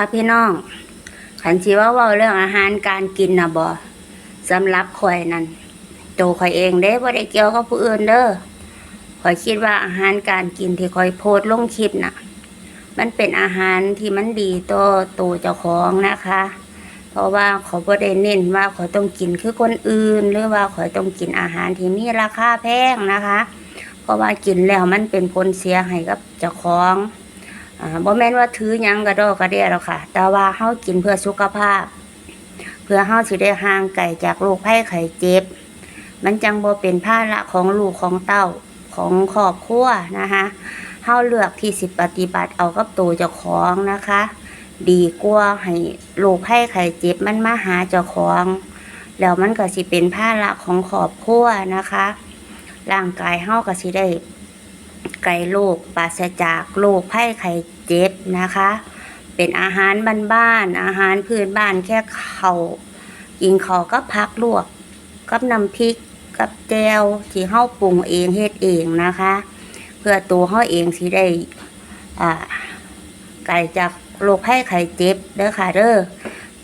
ค่ะพี่น้องขันชีว่าว่าเรื่องอาหารการกินนะบอสำหรับข่อยนั่นโตวข่อยเองเด้บ่ได้เกี่ยวกับผู้อื่นเด้อข่อยคิดว่าอาหารการกินที่ข่อยโพสลงคลิปน่ะ มันเป็นอาหารที่มันดีต่อตัวเจ้าของนะคะ เพราะว่าเขาบ่ได้เน้นว่าเขาต้องกินคือคนอื่น หรือว่าเขาต้องกินอาหารที่มีราคาแพงนะคะ เพราะว่ากินแล้วมันเป็นผลเสียให้กับเจ้าของ อ่าบ่แม่นว่าถือยังกระดอกกระเดียหรอกค่ะ แต่ว่าเฮากินเพื่อสุขภาพ เพื่อเฮาสิได้ห่างไกลจากโรคภัยไข้เจ็บ มันจังบ่เป็นภาระของลูกของเต้าของครอบครัวนะคะเฮาเลือกที่สิปฏิบัติเอากับตัวเจ้าของนะคะ ดีกว่าให้โรคภัยไข้เจ็บมันมาหาเจ้าของแล้วมันก็สิเป็นภาระของครอบครัวนะคะร่างกายเฮาก็สิได้ ไกลโรคปราศจากโรคภัยไข้เจ็บนะคะ เป็นอาหารบ้านๆอาหารพื้นบ้านแค่เขากินเขาก็พักลวก กับน้ำพริกกับแจวที่เฮาปรุงเองเฮ็ดเองนะคะ เพื่อตัวเฮาเองสิได้อ่าไกลจากโรคภัยไข้เจ็บเด้อค่ะเด้อ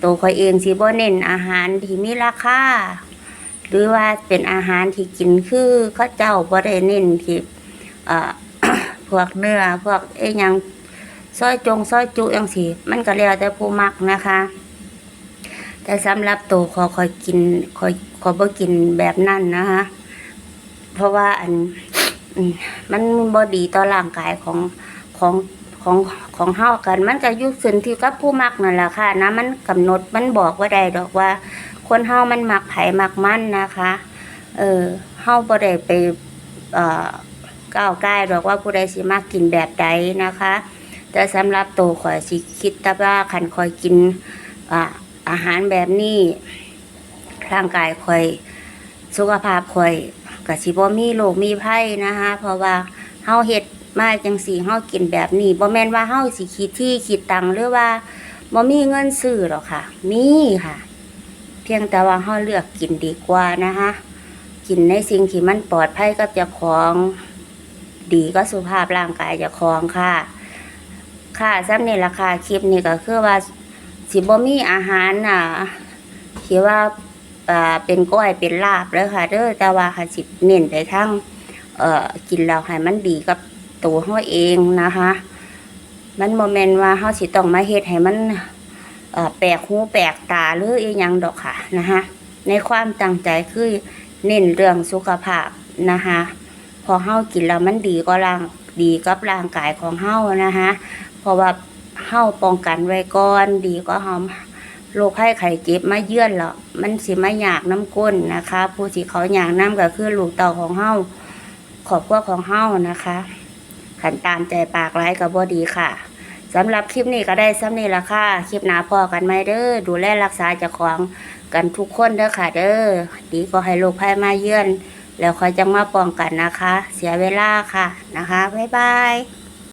ตัวข่อยเองสิบ่เน้นอาหารที่มีราคาหรือว่าเป็นอาหารที่กินคือเขาเจ้าบ่ได้เน้นที่ อ่อพวกเนื้อพวกไอ้ยังซอยจงซอยจุยังสีมันก็แล้วแต่ผู้มักนะคะ แต่สำหรับตัวขอคอยกินคอยขอบ่กินแบบนั้นนะคะ เพราะว่าอันมันบ่ดีต่อร่างกายของของของของเฮากัน มันก็ยู่ขึ้นที่กับผู้มักนั่นแหละค่ะนะ มันกำหนดมันบอกว่าใดดอกว่า คนเฮามันมักไผ่มักมันนะคะ เออเฮาบ่ได้ไปเอ่อ ก้าวใกล้หรอกว่าผู้ใดสิมากินแบบใดนะคะ แต่สำหรับโตข่อยสิคิดต่ว่าคันข่อยกินอาอาหารแบบนี้ร่างกายข่อยสุขภาพข่อยก็สิบ่มีโรคมีภัยนะคะ เพราะว่าเฮาเฮ็ดมาจังสี่เฮากินแบบนี้บ่แม่นว่าเฮาสิคิดที่คิดตังหรือว่าบ่มีเงินซื้อหรอกค่ะ มีค่ะ เพียงแต่ว่าเฮาเลือกกินดีกว่านะคะ กินในสิ่งที่มันปลอดภัยกับเจ้าของ ดีก็สุขภาพร่างกายจะคลองค่ะ ค่ะซ้ำนี่ราคาคลิปนี่ก็คือว่าสิบ่มีอาหารน่ะที่ว่าอ่าเป็นก้อยเป็นลาบเลยค่ะเด้อแต่ว่าค่ะสิเน้นไปทั้งเอ่อกินแล้วให้มันดีกับตัวเฮาเองนะคะ มันโมเมนต์ว่าเฮาสิต้องมาเฮ็ดให้มันเอ่อแปลกหูแปลกตาหรืออีหยังดอกค่ะนะคะในความตั้งใจคือเน้นเรื่องสุขภาพนะคะ พอเฮากินแล้วมันดีก็ร่างดีกับร่างกายของเฮานะคะเพราะว่าเฮาป้องกันไว้ก่อนดีก็เฮาโรคภัยไข้เจ็บมาเยือนแล้วมันสิมาอยากน้ำก้นนะคะ ผู้ที่เขาอยากน้ำก็คือลูกเต่าของเฮาขอบครัวของเฮานะคะขันตามใจปากร้ายกับบ่ดีค่ะสำหรับคลิปนี้ก็ได้ซ้ำนี่ละค่ะ คลิปหน้าพอกันไหมเด้อ ดูแลรักษาเจ้าของกันทุกคนเด้อค่ะ เด้อ ดีก็ให้โรคภัยมาเยือน แล้วค่อยจะมาป้องกันนะคะ เสียเวลาค่ะนะคะบ๊ายบาย